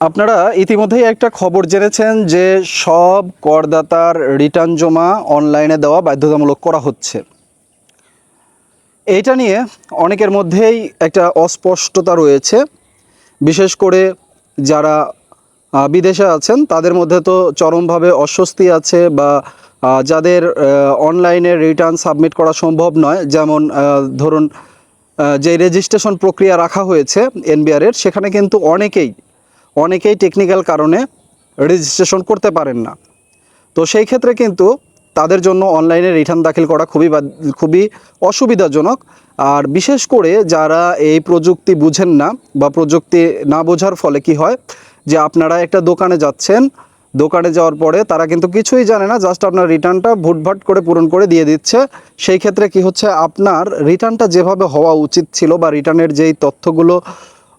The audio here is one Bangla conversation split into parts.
আপনারা ইতিমধ্যেই একটা খবর জেনেছেন যে সব করদাতার রিটার্ন জমা অনলাইনে দেওয়া বাধ্যতামূলক করা হচ্ছে। এইটা নিয়ে অনেকের মধ্যেই একটা অস্পষ্টতা রয়েছে। বিশেষ করে যারা বিদেশে আছেন, তাদের মধ্যে তো চরমভাবে অস্বস্তি আছে বা যাদের অনলাইনে রিটার্ন সাবমিট করা সম্ভব নয়, যেমন ধরুন যে রেজিস্ট্রেশন প্রক্রিয়া রাখা হয়েছে, এনবিআরের, সেখানে কিন্তু অনেকেই অনেকেই টেকনিক্যাল কারণে রেজিস্ট্রেশন করতে পারেন না। তো সেই ক্ষেত্রে কিন্তু তাদের জন্য অনলাইনে রিটার্ন দাখিল করা খুবই খুবই অসুবিধাজনক। আর বিশেষ করে যারা এই প্রযুক্তি বুঝেন না বা প্রযুক্তি না বোঝার ফলে কি হয়, যে আপনারা একটা দোকানে যাচ্ছেন, দোকানে যাওয়ার পরে তারা কিন্তু কিছুই জানে না জাস্ট আপনার রিটার্নটা ভুটভাট করে পূরণ করে দিয়ে দিচ্ছে। সেই ক্ষেত্রে কি হচ্ছে, আপনার রিটার্নটা যেভাবে হওয়া উচিত ছিল বা রিটার্নের যেই তথ্যগুলো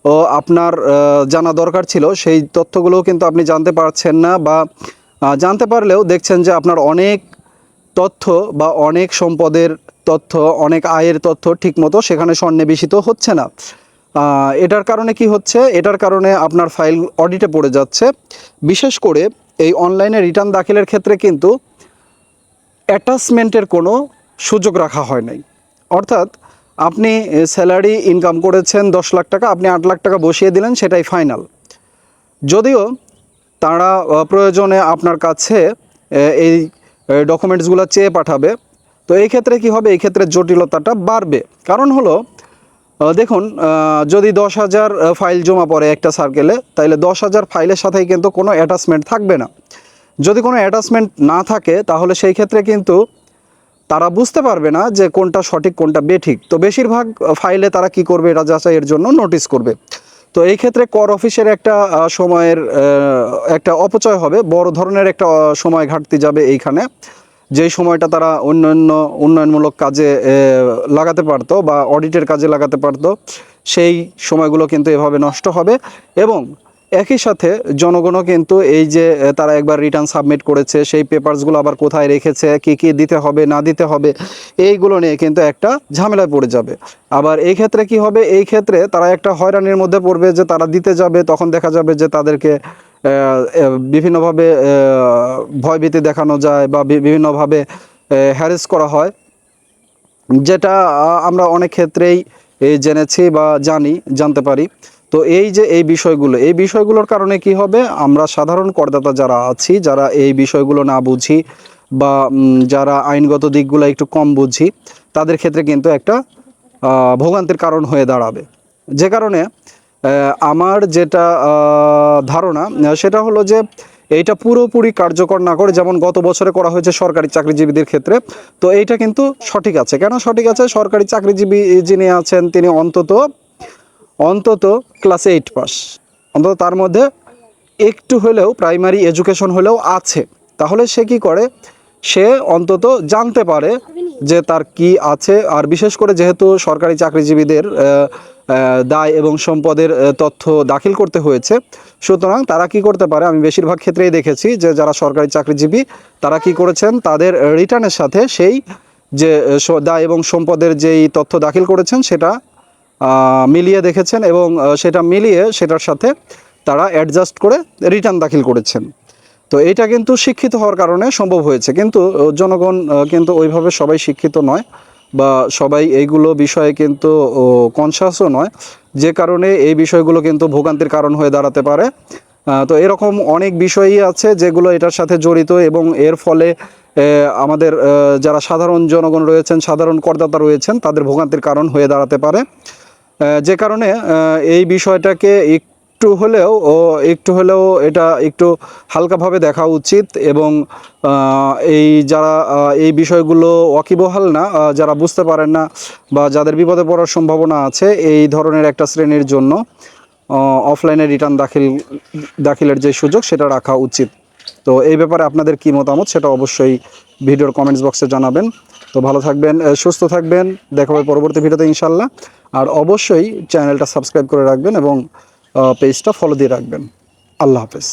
ও আপনার জানা দরকার ছিল। সেই তথ্যগুলো কিন্তু আপনি জানতে পারছেন না বা জানতে পারলেও দেখছেন যে আপনার অনেক তথ্য বা অনেক সম্পদের তথ্য, অনেক আয়ের তথ্য ঠিকমতো সেখানে সন্নিবেশিত হচ্ছে না। এটার কারণে কি হচ্ছে? এটার কারণে আপনার ফাইল অডিটে পড়ে যাচ্ছে। বিশেষ করে এই অনলাইনে রিটার্ন দাখিলের ক্ষেত্রে কিন্তু অ্যাটাচমেন্টের কোনো সুযোগ রাখা হয় নাই। অর্থাৎ আপনি স্যালারি ইনকাম করেছেন দশ লাখ টাকা, আপনি আট লাখ টাকা বসিয়ে দিলেন, সেটাই ফাইনাল যদিও তারা প্রয়োজনে আপনার কাছে এই ডকুমেন্টসগুলো চেয়ে পাঠাবে, তো এই ক্ষেত্রে কি হবে? এই ক্ষেত্রে জটিলতাটা বাড়বে। কারণ হলো দেখুন যদি দশ হাজার ফাইল জমা পড়ে একটা সার্কেলে তাহলে দশ হাজার ফাইলের সাথেই কিন্তু কোনো অ্যাটাচমেন্ট থাকবে না। যদি কোনো অ্যাটাচমেন্ট না থাকে, তাহলে সেই ক্ষেত্রে কিন্তু তারা বুঝতে পারবে না যে কোনটা সঠিক, কোনটা বেঠিক। তো বেশিরভাগ ফাইলে তারা কি করবে এটা যাচাইয়ের জন্য নোটিশ করবে। তো এই ক্ষেত্রে কর অফিসের একটা সময়ের একটা অপচয় হবে। বড় ধরনের একটা সময় ঘাটতি যাবে এইখানে। যেই সময়টা তারা অন্যান্য উন্নয়নমূলক কাজে লাগাতে পারতো বা অডিটের কাজে লাগাতে পারতো, সেই সময়গুলো কিন্তু এভাবে নষ্ট হবে। এবং একই সাথে জনগণও কিন্তু এই যে তারা একবার রিটার্ন সাবমিট করেছে, সেই পেপারসগুলো আবার কোথায় রেখেছে, কি কি দিতে হবে, না দিতে হবে, এইগুলো নিয়ে কিন্তু একটা ঝামেলায় পড়ে যাবে। আবার এই ক্ষেত্রে কি হবে? এই ক্ষেত্রে তারা একটা হয়রানির মধ্যে পড়বে যে তারা দিতে যাবে, তখন দেখা যাবে যে তাদেরকে বিভিন্নভাবে ভয়ভীতি দেখানো যায় বা বিভিন্নভাবে হ্যারেস করা হয়। যেটা আমরা অনেক ক্ষেত্রেই জেনেছি বা জানি, জানতে পারি। তো এই যে এই বিষয়গুলো, এই বিষয়গুলোর কারণে কি হবে? আমরা সাধারণ করদাতা যারা আছি, যারা এই বিষয়গুলো না বুঝি বা যারা আইনগত দিকগুলো একটু কম বুঝি, তাদের ক্ষেত্রে কিন্তু একটা ভোগান্তির কারণ হয়ে দাঁড়াবে। যে কারণে আমার যেটা ধারণা সেটা হলো যে, এইটা পুরোপুরি কার্যকর না করে, যেমন গত বছরে করা হয়েছে সরকারি চাকরিজীবীদের ক্ষেত্রে, তো এইটা কিন্তু সঠিক আছে। কেন সঠিক আছে? সরকারি চাকরিজীবী যিনি আছেন, তিনি অন্তত অন্তত ক্লাস এইট পাস। অন্তত তার মধ্যে একটু হলেও প্রাইমারি এডুকেশন হলেও আছে। তাহলে সে কি করে? সে অন্তত জানতে পারে যে তার কি আছে। আর বিশেষ করে যেহেতু সরকারি চাকরিজীবীদের দায় এবং সম্পদের তথ্য দাখিল করতে হয়েছে, সুতরাং তারা কি করতে পারে? আমি বেশিরভাগ ক্ষেত্রেই দেখেছি যে যারা সরকারি চাকরিজীবী, তারা কি করেছেন? তাদের রিটার্নের সাথে সেই যে দায় এবং সম্পদের যেই তথ্য দাখিল করেছেন, সেটা মিলিয়ে দেখেছেন এবং সেটা মিলিয়ে সেটার সাথে তারা অ্যাডজাস্ট করে রিটার্ন দাখিল করেছেন। তো এটা কিন্তু শিক্ষিত হওয়ার কারণে সম্ভব হয়েছে। কিন্তু জনগণ কিন্তু ওইভাবে সবাই শিক্ষিত নয় বা সবাই এইগুলো বিষয়ে কিন্তু কনসাসও নয়। যে কারণে এই বিষয়গুলো কিন্তু ভোগান্তির কারণ হয়ে দাঁড়াতে পারে। তো এরকম অনেক বিষয়ই আছে যেগুলো এটার সাথে জড়িত এবং এর ফলে আমাদের যারা সাধারণ জনগণ রয়েছেন, সাধারণ করদাতা রয়েছেন, তাদের ভোগান্তির কারণ হয়ে দাঁড়াতে পারে। যে কারণে এই বিষয়টাকে একটু হলেও, ও একটু হলেও এটা একটু হালকাভাবে দেখা উচিত এবং এই যারা এই বিষয়গুলো ওয়াকিবহাল না যারা বুঝতে পারেন না বা যাদের বিপদে পড়ার সম্ভাবনা আছে, এই ধরনের একটা শ্রেণির জন্য অফলাইনে রিটার্ন দাখিল, দাখিলের যে সুযোগ, সেটা রাখা উচিত। তো এই ব্যাপারে আপনাদের কি মতামত, সেটা অবশ্যই ভিডিওর কমেন্টস বক্সে জানাবেন। তো ভালো থাকবেন সুস্থ থাকবেন, দেখা হবে পরবর্তী ভিডিওতে ইনশাল্লাহ আর অবশ্যই চ্যানেলটা সাবস্ক্রাইব করে রাখবেন এবং পেজটা ফলো দিয়ে রাখবেন। আল্লাহ হাফেজ।